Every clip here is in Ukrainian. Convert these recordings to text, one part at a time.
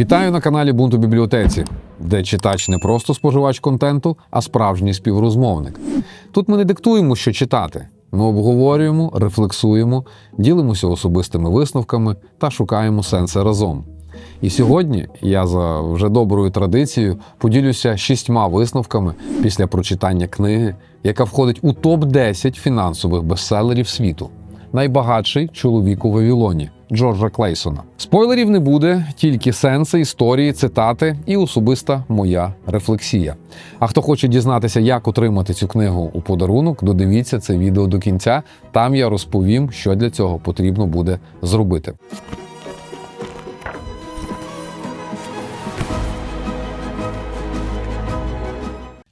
Вітаю на каналі Бунту Бібліотеці, де читач не просто споживач контенту, а справжній співрозмовник. Тут ми не диктуємо, що читати. Ми обговорюємо, рефлексуємо, ділимося особистими висновками та шукаємо сенси разом. І сьогодні я за вже доброю традицією поділюся шістьма висновками після прочитання книги, яка входить у топ-10 фінансових бестселерів світу. Найбагатший чоловік у Вавілоні Джорджа Клейсона. Спойлерів не буде, тільки сенси, історії, цитати і особиста моя рефлексія. А хто хоче дізнатися, як отримати цю книгу у подарунок, додивіться це відео до кінця. Там я розповім, що для цього потрібно буде зробити.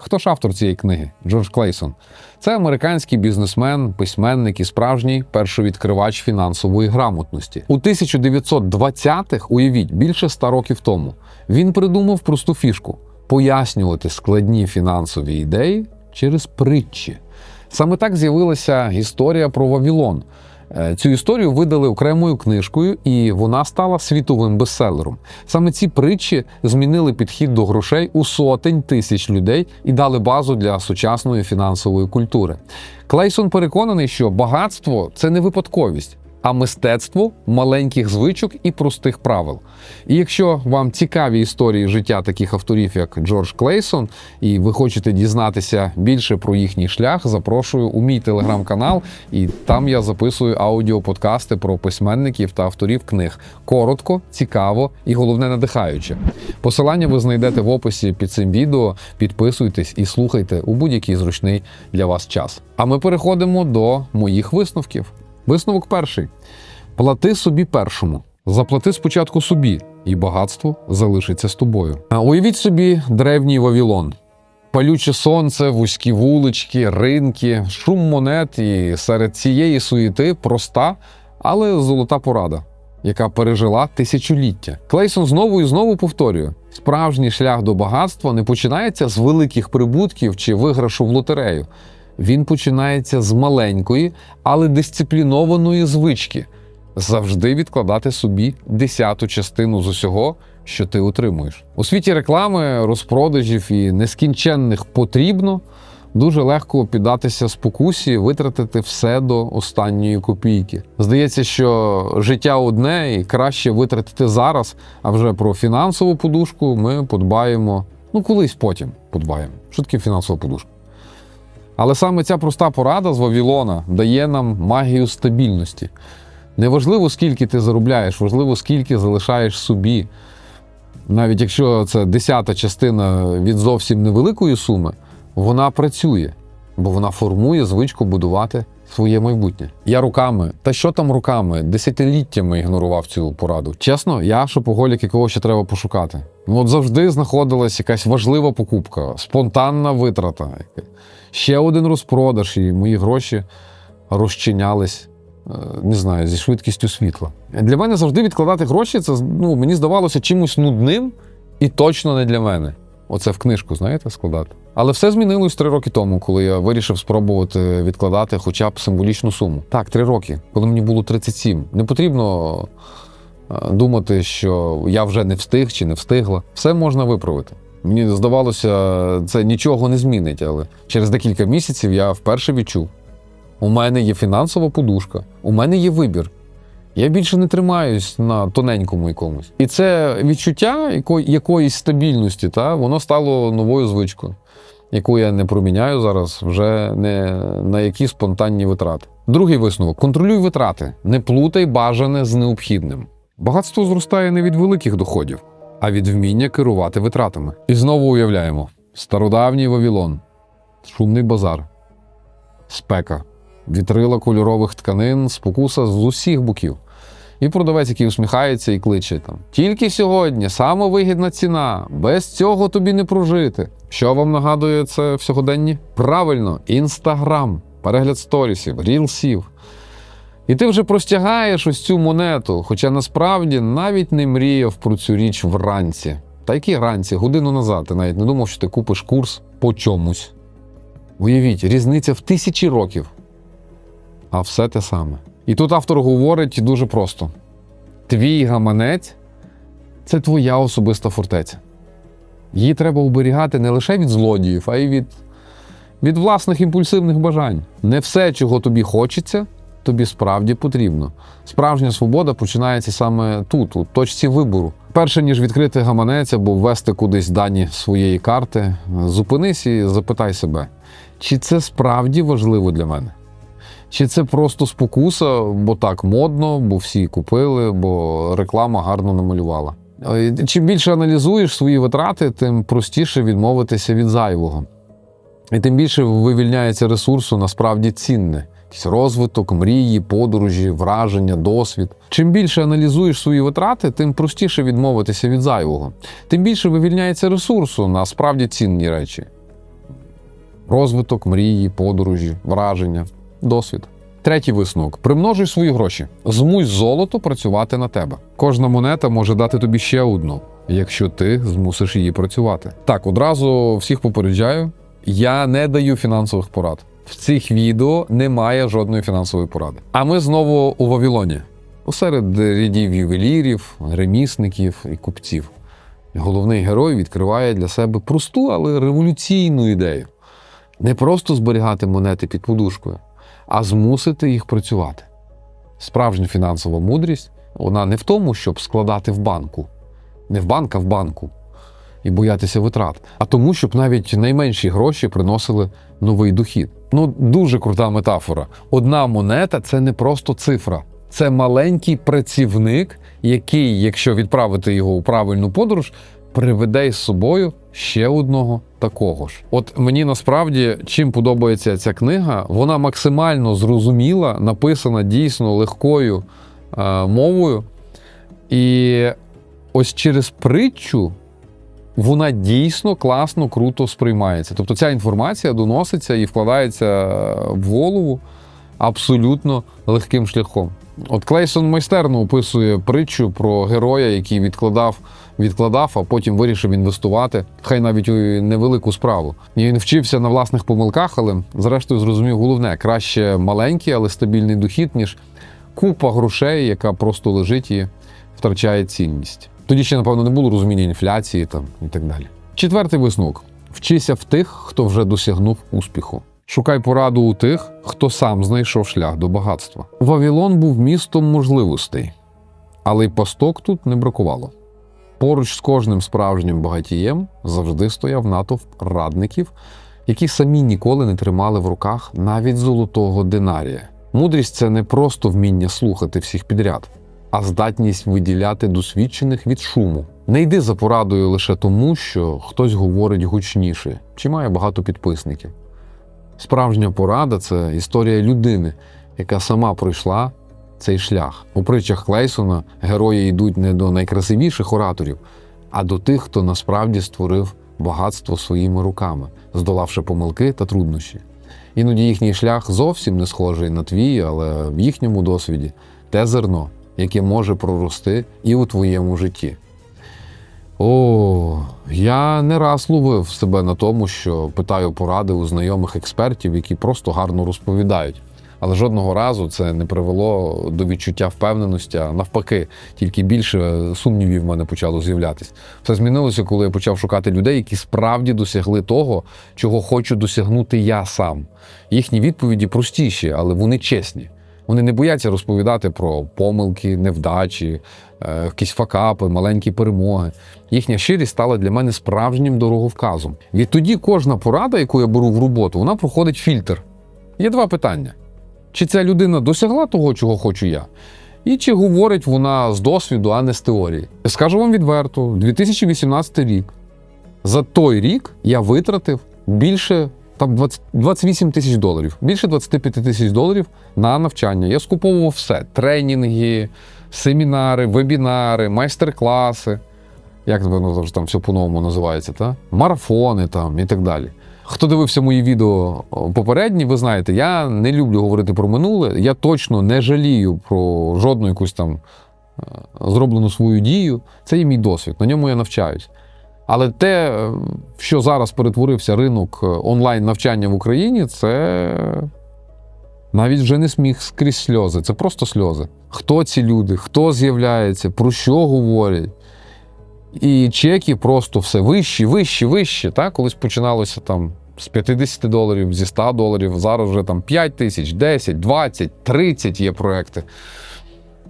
Хто ж автор цієї книги? Джордж Клейсон. Це американський бізнесмен, письменник і справжній першовідкривач фінансової грамотності. У 1920-х, уявіть, більше ста років тому, він придумав просту фішку пояснювати складні фінансові ідеї через притчі. Саме так з'явилася історія про Вавілон. Е, Цю історію видали окремою книжкою, і вона стала світовим бестселером. Саме ці притчі змінили підхід до грошей у сотень тисяч людей і дали базу для сучасної фінансової культури. Клейсон переконаний, що багатство це не випадковість. А мистецтво маленьких звичок і простих правил. І якщо вам цікаві історії життя таких авторів, як Джордж Клейсон, і ви хочете дізнатися більше про їхній шлях, запрошую у мій телеграм-канал, і там я записую аудіоподкасти про письменників та авторів книг. Коротко, цікаво і головне надихаюче. Посилання ви знайдете в описі під цим відео. Підписуйтесь і слухайте у будь-який зручний для вас час. А ми переходимо до моїх висновків. Висновок перший: плати собі першому. Заплати спочатку собі, і багатство залишиться з тобою. А Уявіть собі древній Вавілон. Палюче сонце, вузькі вулички, ринки, шум монет, і серед цієї суєти проста, але золота порада, яка пережила тисячоліття. Клейсон знову і знову повторює: справжній шлях до багатства не починається з великих прибутків чи виграшу в лотерею. Він починається з маленької, але дисциплінованої звички завжди відкладати собі десяту частину з усього, що ти отримуєш. У світі реклами, розпродажів і нескінченних потрібно дуже легко піддатися спокусі, витратити все до останньої копійки. Здається, що життя одне і краще витратити зараз, а вже про фінансову подушку ми подбаємо. Ну, колись потім подбаємо. Що таке фінансова подушка? Але саме ця проста порада з Вавілона дає нам магію стабільності. Неважливо, скільки ти заробляєш, важливо, скільки залишаєш собі. Навіть якщо це десята частина від зовсім невеликої суми, вона працює, бо вона формує звичку будувати своє майбутнє. Я руками, та що там руками, десятиліттями ігнорував цю пораду. Чесно, я шопоголік, якого ще треба пошукати. Ну от завжди знаходилась якась важлива покупка, спонтанна витрата. Ще один розпродаж, і мої гроші розчинялись, е, не знаю, зі швидкістю світла. Для мене завжди відкладати гроші, це ну, мені здавалося чимось нудним і точно не для мене. Оце в книжку, знаєте, складати. Але все змінилось три роки тому, коли я вирішив спробувати відкладати хоча б символічну суму. Так, три роки, коли мені було 37. Не потрібно е, думати, що я вже не встиг чи не встигла. Все можна виправити. Мені здавалося, це нічого не змінить, але через декілька місяців я вперше відчув: у мене є фінансова подушка, у мене є вибір. Я більше не тримаюсь на тоненькому якомусь. І це відчуття яко- якоїсь стабільності, та, воно стало новою звичкою, яку я не проміняю зараз вже не на які спонтанні витрати. Другий висновок: контролюй витрати, не плутай бажане з необхідним. Багатство зростає не від великих доходів, а від вміння керувати витратами. І знову уявляємо: стародавній Вавілон, шумний базар, спека, вітрила кольорових тканин, спокуса з усіх боків. І продавець, який усміхається і кличе там: тільки сьогодні самовигідна ціна, без цього тобі не прожити. Що вам нагадує це в сьогоденні? Правильно, інстаграм, перегляд сторісів, рілсів. І ти вже простягаєш ось цю монету, хоча насправді навіть не мріяв про цю річ вранці. Та які ранці, годину назад, ти навіть не думав, що ти купиш курс по чомусь. Уявіть, різниця в тисячі років. А все те саме. І тут автор говорить дуже просто: твій гаманець Це твоя особиста фортеця. Її треба оберігати не лише від злодіїв, а й від, від власних імпульсивних бажань. Не все, чого тобі хочеться, тобі справді потрібно. Справжня свобода починається саме тут, у точці вибору. Перше ніж відкрити гаманець або ввести кудись дані своєї карти, зупинись і запитай себе, чи це справді важливо для мене? Чи це просто спокуса, бо так модно, бо всі купили, бо реклама гарно намалювала. Е, Чим більше аналізуєш свої витрати, тим простіше відмовитися від зайвого. І тим більше вивільняється ресурсу насправді цінне. Якийсь розвиток, мрії, подорожі, враження, досвід. Чим більше аналізуєш свої витрати, тим простіше відмовитися від зайвого. Тим більше вивільняється ресурсу на справді цінні речі: розвиток, мрії, подорожі, враження, досвід. Третій висновок: примножуй свої гроші. Змусь золото працювати на тебе. Кожна монета може дати тобі ще одну, якщо ти змусиш її працювати. Так, одразу всіх попереджаю: я не даю фінансових порад. В цих відео немає жодної фінансової поради. А ми знову у Вавилоні, серед рядів ювелірів, ремісників і купців. Головний герой відкриває для себе просту, але революційну ідею: не просто зберігати монети під подушкою, а змусити їх працювати. Справжня фінансова мудрість вона не в тому, щоб складати в банку, не в банк, а в банку і боятися витрат, а тому, щоб навіть найменші гроші приносили новий дохід. Ну, дуже крута метафора. Одна монета це не просто цифра, це маленький працівник, який, якщо відправити його у правильну подорож, приведе із собою ще одного такого ж. От мені насправді чим подобається ця книга, вона максимально зрозуміла, написана дійсно легкою е, мовою. І ось через притчу вона дійсно класно, круто сприймається. Тобто ця інформація доноситься і вкладається в голову абсолютно легким шляхом. От Клейсон майстерно описує притчу про героя, який відкладав, відкладав, а потім вирішив інвестувати, хай навіть у невелику справу. І він вчився на власних помилках, але зрештою зрозумів головне: краще маленький, але стабільний дохід, ніж купа грошей, яка просто лежить і втрачає цінність. Тоді ще, напевно, не було розуміння інфляції там і так далі. Четвертий висновок: вчися в тих, хто вже досягнув успіху. Шукай пораду у тих, хто сам знайшов шлях до багатства. Вавилон був містом можливостей, але й пасток тут не бракувало. Поруч з кожним справжнім багатієм завжди стояв натовп радників, які самі ніколи не тримали в руках навіть золотого динарія. Мудрість це не просто вміння слухати всіх підряд, а здатність виділяти досвідчених від шуму. Не йди за порадою лише тому, що хтось говорить гучніше чи має багато підписників. Справжня порада це історія людини, яка сама пройшла цей шлях. У притчах Клейсона герої йдуть не до найкрасивіших ораторів, а до тих, хто насправді створив багатство своїми руками, здолавши помилки та труднощі. Іноді їхній шлях зовсім не схожий на твій, але в їхньому досвіді те зерно, яке може прорости і у твоєму житті. О, я не раз ловив себе на тому, що питаю поради у знайомих експертів, які просто гарно розповідають. Але жодного разу це не привело до відчуття впевненості, а навпаки, тільки більше сумнівів в мене почало з'являтися. Все змінилося, коли я почав шукати людей, які справді досягли того, чого хочу досягнути я сам. Їхні відповіді простіші, але вони чесні. Вони не бояться розповідати про помилки, невдачі, е, якісь факапи, маленькі перемоги. Їхня щирість стала для мене справжнім дороговказом. Відтоді кожна порада, яку я беру в роботу, вона проходить фільтр. Є два питання: чи ця людина досягла того, чого хочу я? І чи говорить вона з досвіду, а не з теорії? Скажу вам відверто, 2018 рік. За той рік я витратив більше там 20, 28 тисяч доларів, більше 25 тисяч доларів на навчання. Я скуповував все: тренінги, семінари, вебінари, майстер-класи. Як воно завжди там все по-новому називається, та? марафони там і так далі. Хто дивився мої відео попередні, ви знаєте, я не люблю говорити про минуле. Я точно не жалію про жодну якусь там е, зроблену свою дію. Це є мій досвід, на ньому я навчаюсь. Але те, що зараз перетворився ринок е, онлайн-навчання в Україні, це навіть вже не сміх скрізь сльози, це просто сльози. Хто ці люди, хто з'являється, про що говорять. І чеки просто все вищі, вищі, вищі. Так? Колись починалося там з 50 доларів, зі 100 доларів. Зараз вже там 5 тисяч, 10, 20, 30 є проекти,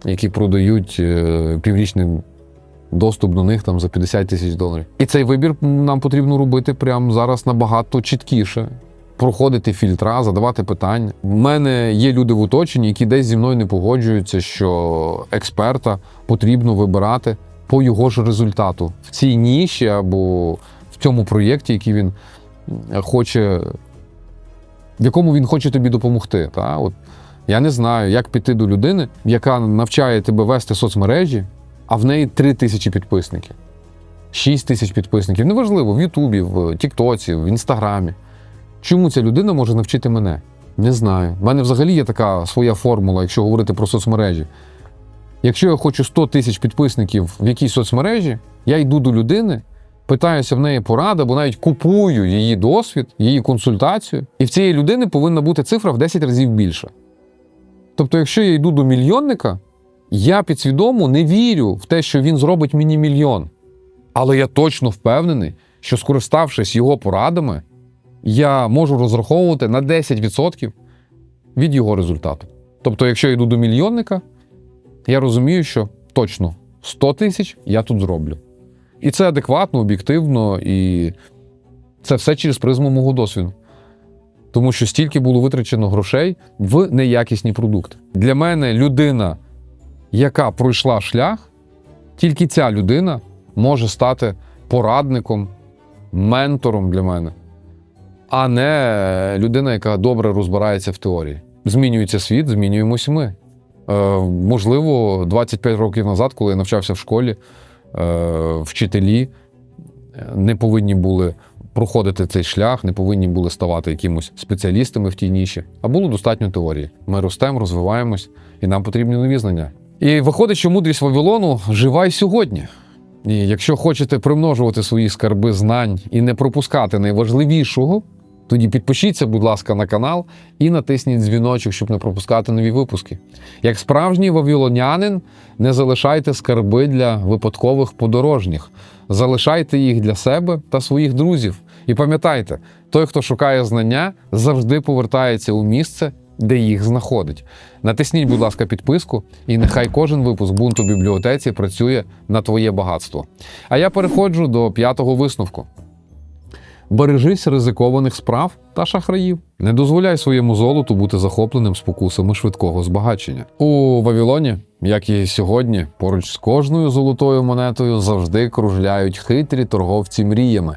які продають е, піврічний доступ до них там за 50 тисяч доларів. І цей вибір нам потрібно робити прямо зараз набагато чіткіше. Проходити фільтра, задавати питання. У мене є люди в оточенні, які десь зі мною не погоджуються, що експерта потрібно вибирати по його ж результату в цій ніші або в цьому проєкті, який він хоче, в якому він хоче тобі допомогти. Та? От, я не знаю, як піти до людини, яка навчає тебе вести соцмережі, а в неї 3 тисячі підписників, 6 тисяч підписників. Неважливо, в Ютубі, в Тіктоці, в Інстаграмі. Чому ця людина може навчити мене? Не знаю. У мене взагалі є така своя формула, якщо говорити про соцмережі. Якщо я хочу 100 тисяч підписників в якійсь соцмережі, я йду до людини, питаюся в неї поради, або навіть купую її досвід, її консультацію, і в цієї людини повинна бути цифра в 10 разів більша. Тобто, якщо я йду до мільйонника, я підсвідомо не вірю в те, що він зробить мені мільйон. Але я точно впевнений, що скориставшись його порадами, я можу розраховувати на 10% від його результату. Тобто, якщо я йду до мільйонника, я розумію, що точно 100 тисяч я тут зроблю. І це адекватно, об'єктивно, і це все через призму мого досвіду. Тому що стільки було витрачено грошей в неякісні продукти. Для мене людина, яка пройшла шлях, тільки ця людина може стати порадником, ментором для мене, а не людина, яка добре розбирається в теорії. Змінюється світ, змінюємось ми. Е, можливо, 25 років назад, коли я навчався в школі, е, вчителі е, не повинні були проходити цей шлях, не повинні були ставати якимось спеціалістами в тій ніші, а було достатньо теорії. Ми ростемо, розвиваємось, і нам потрібні нові знання. І виходить, що мудрість Вавилону жива й сьогодні. І якщо хочете примножувати свої скарби знань і не пропускати найважливішого, тоді підпишіться, будь ласка, на канал і натисніть дзвіночок, щоб не пропускати нові випуски. Як справжній вавилонянин, не залишайте скарби для випадкових подорожніх, залишайте їх для себе та своїх друзів. І пам'ятайте, той, хто шукає знання, завжди повертається у місце, де їх знаходить. Натисніть, будь ласка, підписку, і нехай кожен випуск бунту бібліотеці працює на твоє багатство. А я переходжу до п'ятого висновку. Бережись ризикованих справ та шахраїв. Не дозволяй своєму золоту бути захопленим спокусами швидкого збагачення. У Вавилоні, як і сьогодні, поруч з кожною золотою монетою завжди кружляють хитрі торговці мріями.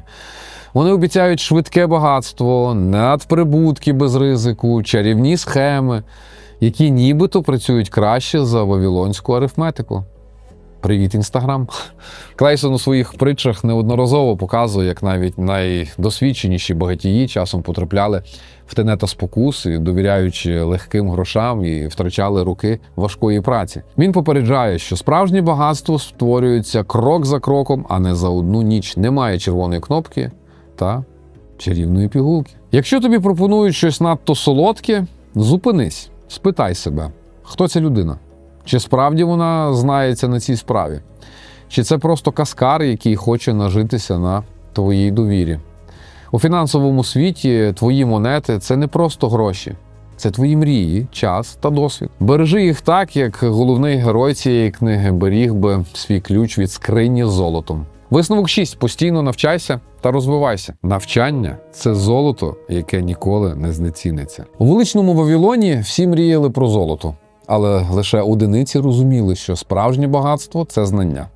Вони обіцяють швидке багатство, надприбутки без ризику, чарівні схеми, які нібито працюють краще за вавилонську арифметику. Привіт, інстаграм. Клейсон у своїх притчах неодноразово показує, як навіть найдосвідченіші багатії часом потрапляли в тенета спокуси, довіряючи легким грошам і втрачали руки важкої праці. Він попереджає, що справжнє багатство створюється крок за кроком, а не за одну ніч. Немає червоної кнопки та чарівної пігулки. Якщо тобі пропонують щось надто солодке, зупинись, спитай себе, хто ця людина. Чи справді вона знається на цій справі? Чи це просто каскар, який хоче нажитися на твоїй довірі? У фінансовому світі твої монети це не просто гроші, це твої мрії, час та досвід. Бережи їх так, як головний герой цієї книги беріг би свій ключ від скрині з золотом. Висновок 6. Постійно навчайся та розвивайся. Навчання це золото, яке ніколи не знеціниться. У величному Вавилоні всі мріяли про золото але лише одиниці розуміли, що справжнє багатство це знання.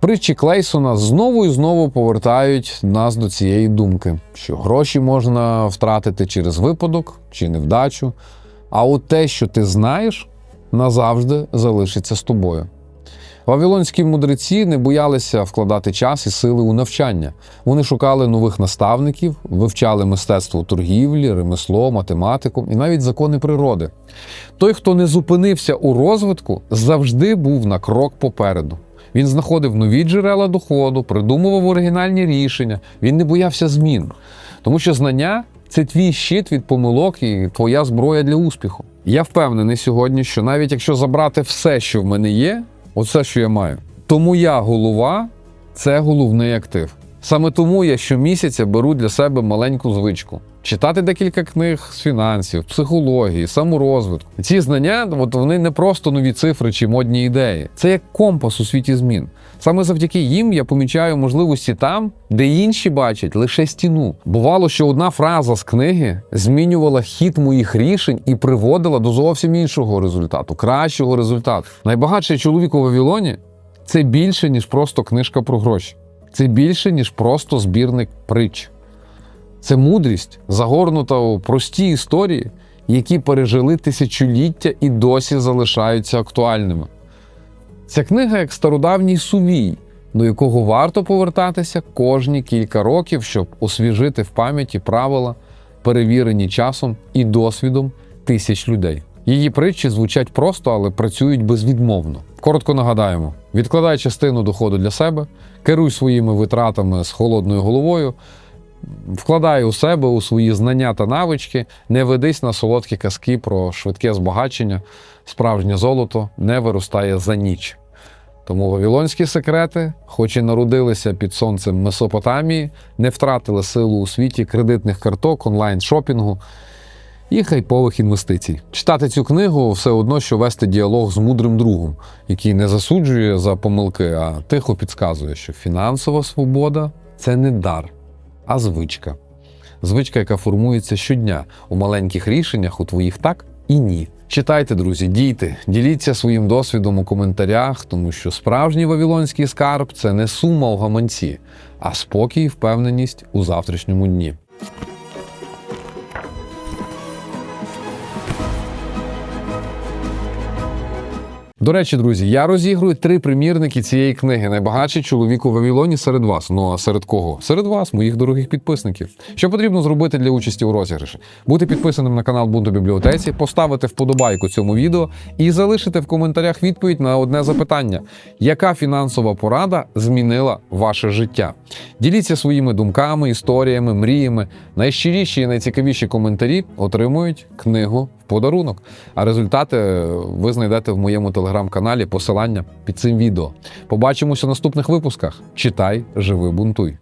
Притчі Клейсона знову і знову повертають нас до цієї думки, що гроші можна втратити через випадок чи невдачу, а от те, що ти знаєш, назавжди залишиться з тобою. Вавилонські мудреці не боялися вкладати час і сили у навчання. Вони шукали нових наставників, вивчали мистецтво торгівлі, ремесло, математику і навіть закони природи. Той, хто не зупинився у розвитку, завжди був на крок попереду. Він знаходив нові джерела доходу, придумував оригінальні рішення, він не боявся змін, тому що знання це твій щит від помилок і твоя зброя для успіху. Я впевнений сьогодні, що навіть якщо забрати все, що в мене є, оце, що я маю, Тому я голова це головний актив. Саме тому я щомісяця беру для себе маленьку звичку. Читати декілька книг з фінансів, психології, саморозвитку. Ці знання от вони не просто нові цифри чи модні ідеї. Це як компас у світі змін. Саме завдяки їм я помічаю можливості там, де інші бачать лише стіну. Бувало, що одна фраза з книги змінювала хід моїх рішень і приводила до зовсім іншого результату, кращого результату. Найбагатший чоловік у Вавилоні це більше, ніж просто книжка про гроші. Це більше, ніж просто збірник притч. Це мудрість, загорнута у прості історії, які пережили тисячоліття і досі залишаються актуальними. Ця книга як стародавній сувій, до якого варто повертатися кожні кілька років, щоб освіжити в пам'яті правила, перевірені часом і досвідом тисяч людей. Її притчі звучать просто, але працюють безвідмовно. Коротко нагадаємо: відкладай частину доходу для себе, керуй своїми витратами з холодною головою, вкладай у себе у свої знання та навички, не ведись на солодкі казки про швидке збагачення, справжнє золото не виростає за ніч. Тому вавилонські секрети, хоч і народилися під сонцем Месопотамії, не втратили силу у світі кредитних карток, онлайн-шопінгу і хайпових інвестицій. Читати цю книгу все одно, що вести діалог з мудрим другом, який не засуджує за помилки, а тихо підказує, що фінансова свобода це не дар, а звичка. Звичка, яка формується щодня у маленьких рішеннях, у твоїх так і ні. Читайте, друзі, дійте, діліться своїм досвідом у коментарях, тому що справжній вавилонський скарб це не сума у гаманці, а спокій і впевненість у завтрашньому дні. До речі, друзі, я розігрую три примірники цієї книги. Найбагатший чоловік у Вавилоні серед вас. Ну а серед кого? Серед вас, моїх дорогих підписників. Що потрібно зробити для участі у розіграші? Бути підписаним на канал Бунту бібліотеці, поставити вподобайку цьому відео і залишити в коментарях відповідь на одне запитання: яка фінансова порада змінила ваше життя? Діліться своїми думками, історіями, мріями. Найщиріші і найцікавіші коментарі отримують книгу подарунок. А результати ви знайдете в моєму телеграм-каналі. Посилання під цим відео. Побачимося в наступних випусках. Читай, живи, бунтуй.